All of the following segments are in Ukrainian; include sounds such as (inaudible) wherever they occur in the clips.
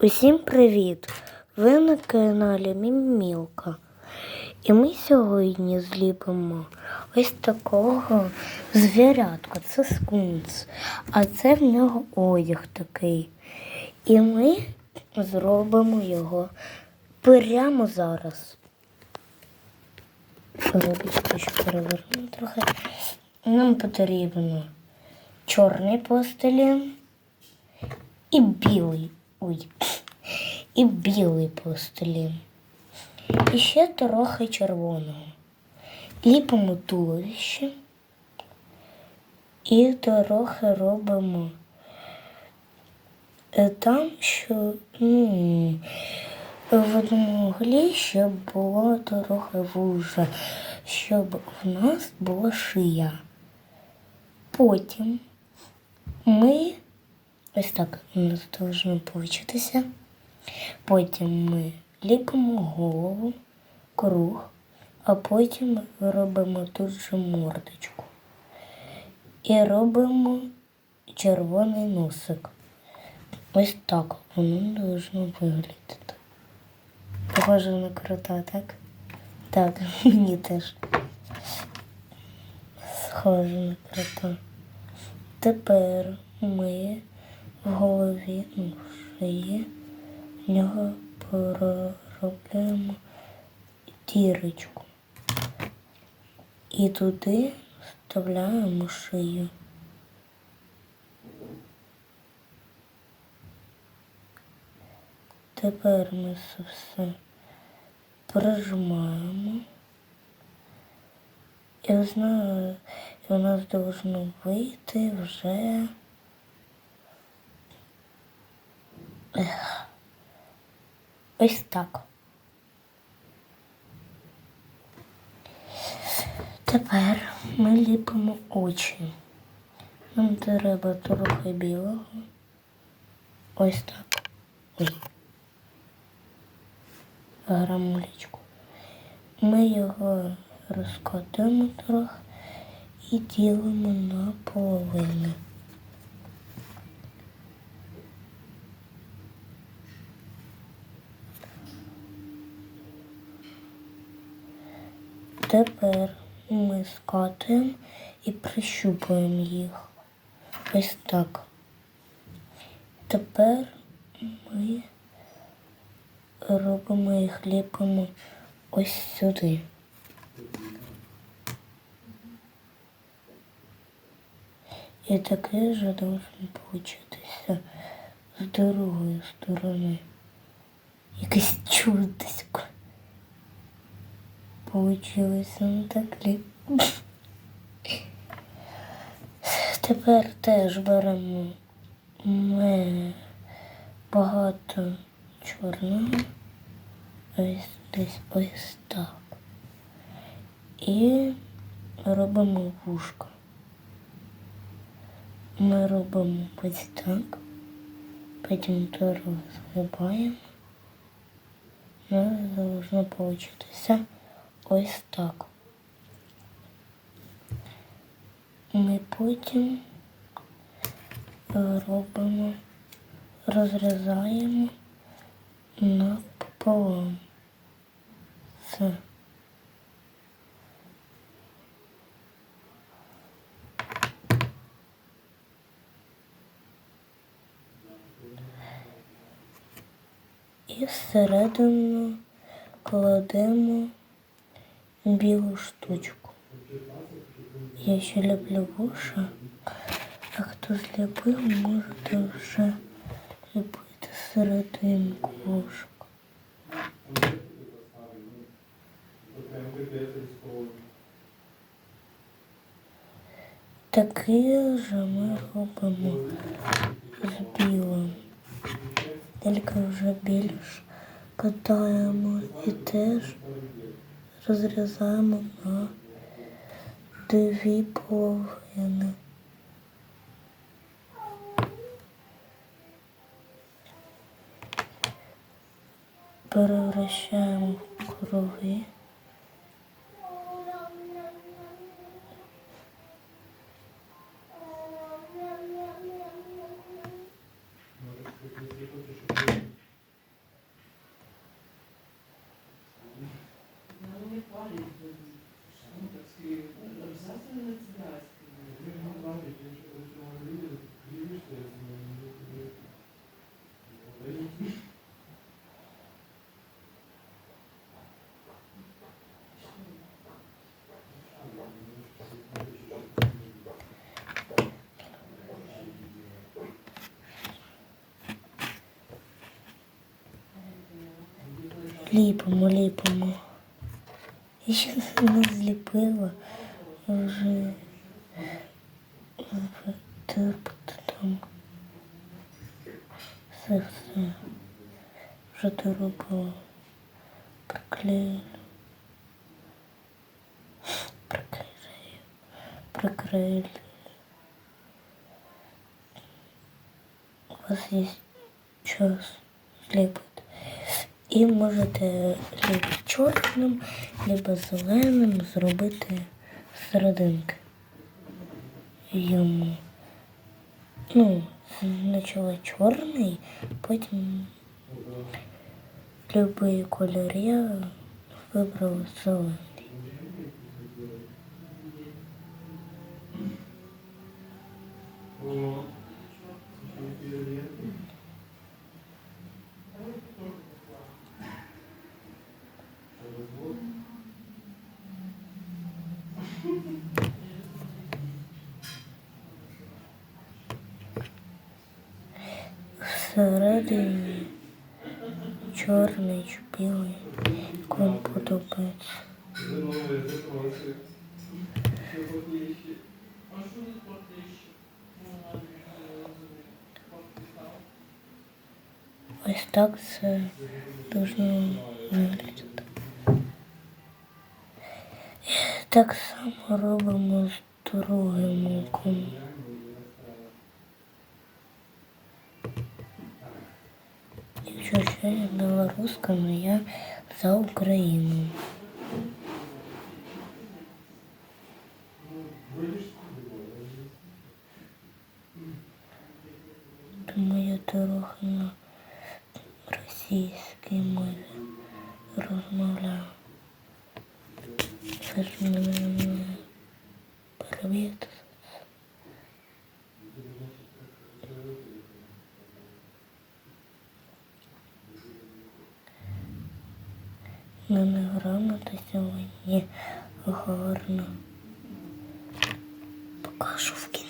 Усім привіт! Ви на каналі Мімілка. І ми сьогодні зліпимо ось такого звірятка. Це скунс. А це в нього одяг такий. І ми зробимо його прямо зараз. Вибачте, що переверну трохи. Нам потрібно чорний пластилін і білий. Ой. І білий пластилін. І ще трохи червоного. Ліпимо туловище і трохи робимо е, там, що ну, в одному углі, щоб було трохи вуже, щоб в нас була шия. Потім ми ось так у нас повинно получитися. Потім ми ліпимо голову, круг, а потім робимо тут же мордочку. І робимо червоний носик. Ось так воно должно виглядати. Похоже на крута, так? Так, (laughs) мені теж. Схоже на крута. Тепер ми в голові шиї в нього проробляємо дірочку. І туди вставляємо шию. Тепер ми це все прижимаємо. І знаю, і у нас должно вийти вже. Ось так. Тепер ми ліпимо очі. Нам треба трохи білого. Ось так. Ой. Грамулечку. Ми його розкладемо трохи і ділимо на половину. Тепер ми скатуємо і прищупуємо їх. Ось так. Тепер ми робимо їх ліпимо ось сюди. І таке же должен получитися з другої сторони. Якесь чудисько. Получилось ну так ліп. Тепер теж беремо ми багато чорного. Ось десь ось так. І робимо вушко. Ми робимо ось так. Потім трохи згибаємо. У нас должно получитися ось так. Ми потім робимо, розрізаємо напополам. Все. І всередину кладемо білу штучку. Я ще люблю вуша, а хто зліпив, можете вже ліпити серединку вушка. Такий же ми робимо з білим. Тільки вже більш катаємо і теж розрізаємо на дві половини. Перевращаємо в круги. Ліпимо, ліпимо. І ще не зліпила. Вже терпити там. Все, все. Вже доробила. Приклеїла. Приклеїла. Приклеїла. У вас є час зліпити. І можете либо чорним, либо зеленим зробити серединки йому. Ну, спочатку чорний, потім любий кольор я вибрала зелений. Всередині чорний чи білий, як вам подобається. Ось так це дуже виглядати. Так само робимо з другим оком. Якщо що я білоруска, але я за Україну. Трохи на російській мові розмовляю. Це ж мене привіт. У мене грамота сьогодні гарна. Покажу в кінці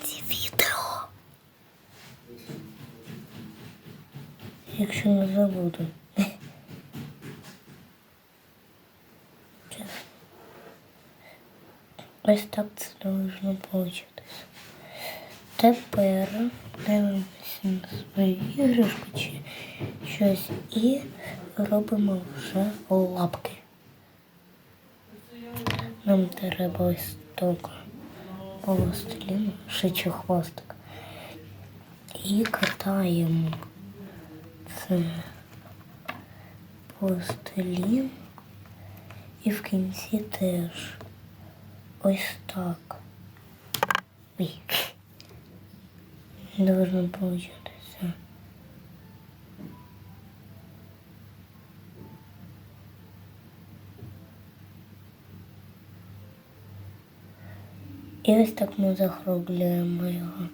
Якщо не забуду. Ось так це должно получитись. Тепер дивимося на свою іграшку чи щось і робимо вже лапки. Нам треба ось так пластилін, шичий хвостик. І катаємо це пластилін. І в кінці теж ось так. Ой. Должно получитися. І ось так ми закруглюємо його.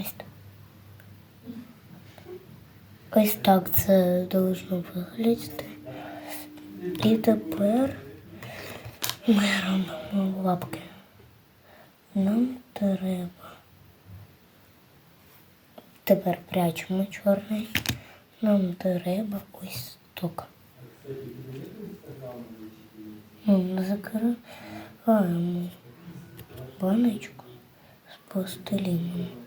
Ось так. Ось так це должно виглядати. І тепер ми робимо лапки. Нам треба. Тепер прячемо чорний. Нам треба ось так. Ми закриваємо баночку з пластиліном.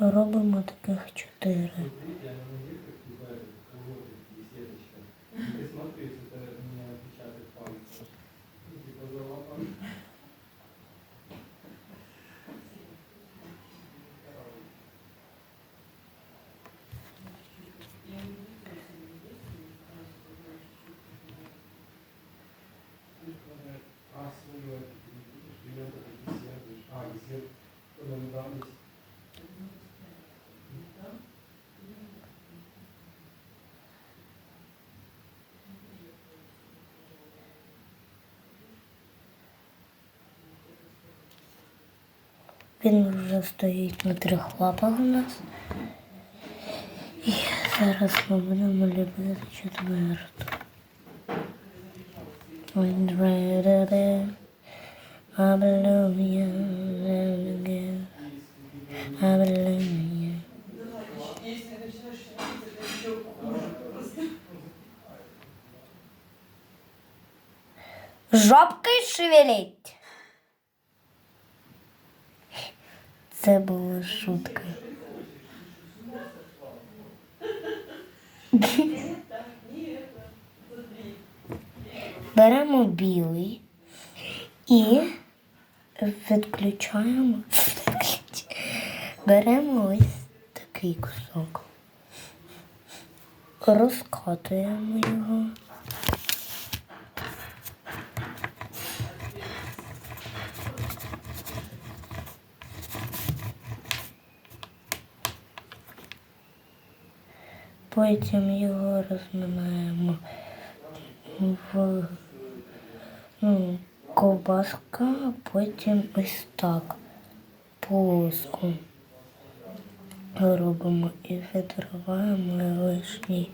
Робимо таких чотири. А, если Він вже стоїть на трьох лапах у нас. І зараз ми будемо любити четверту. Жопкой шевелить. Це була шутка. (laughs) Беремо білий і відключаємо. (laughs) Беремо ось такий кусок, розкатуємо його. потім його розминаємо в ну, ковбаска, потім ось так полоску робимо і відриваємо лишній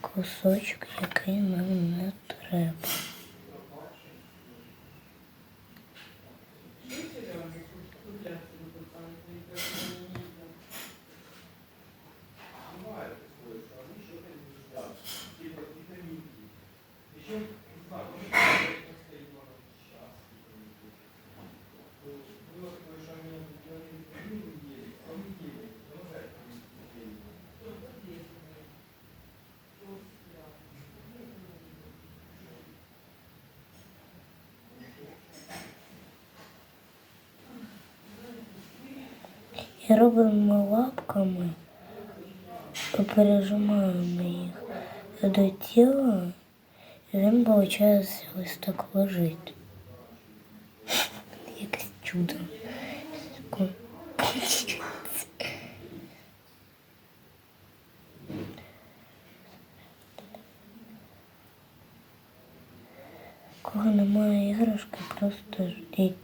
кусочок, який нам не треба. І робимо лапками, пережимаємо їх до тіла, і він, виходить, ось так лежить. (laughs) Якесь чудо. Кого немає іграшки, просто ждіть,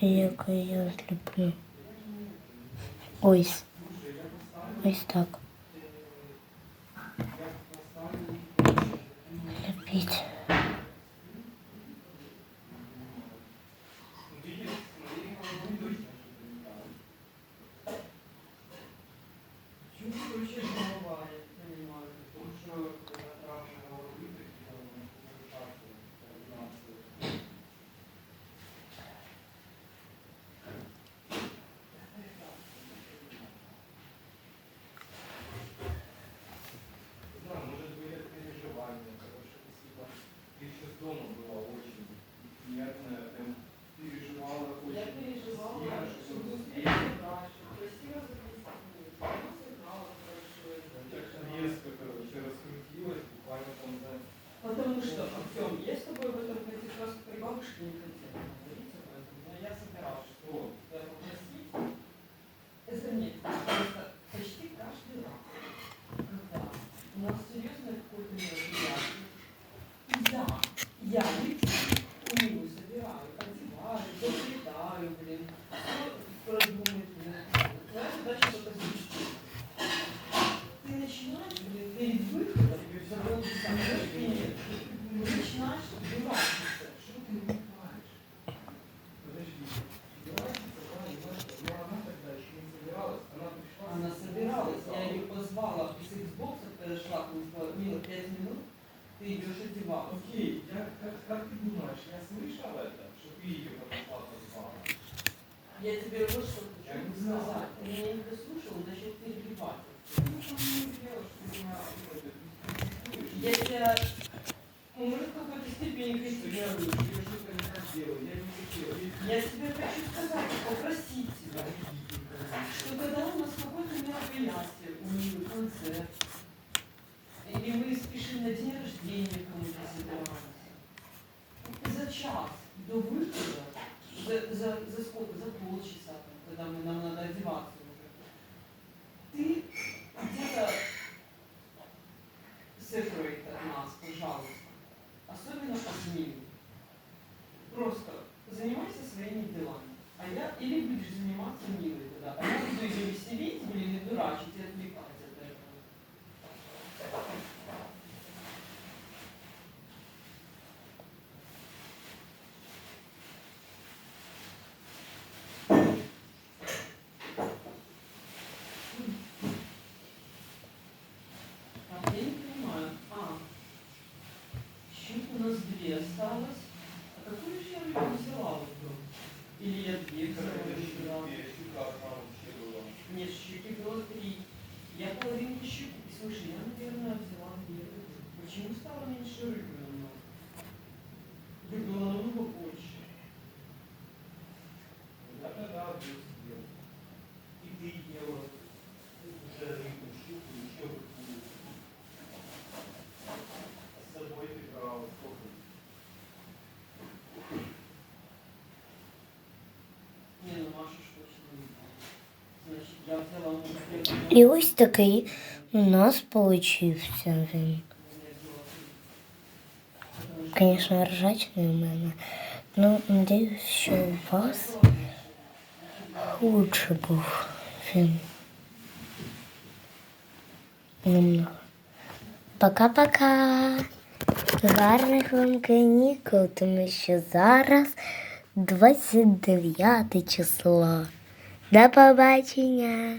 яку я зліплю. Ось. Ось так. Лепіть. тому я умру в какой-то степени. Я, я, тебе хочу сказать, попроси. у нас две осталось. А какую еще рыбу взяла? І ось такий у нас получився він. Звісно, ржачний у мене. Ну, надіюсь, що у вас лучше був він. Немного. Пока-пока. Гарних вам канікул, тому що зараз 29 число. До побачення!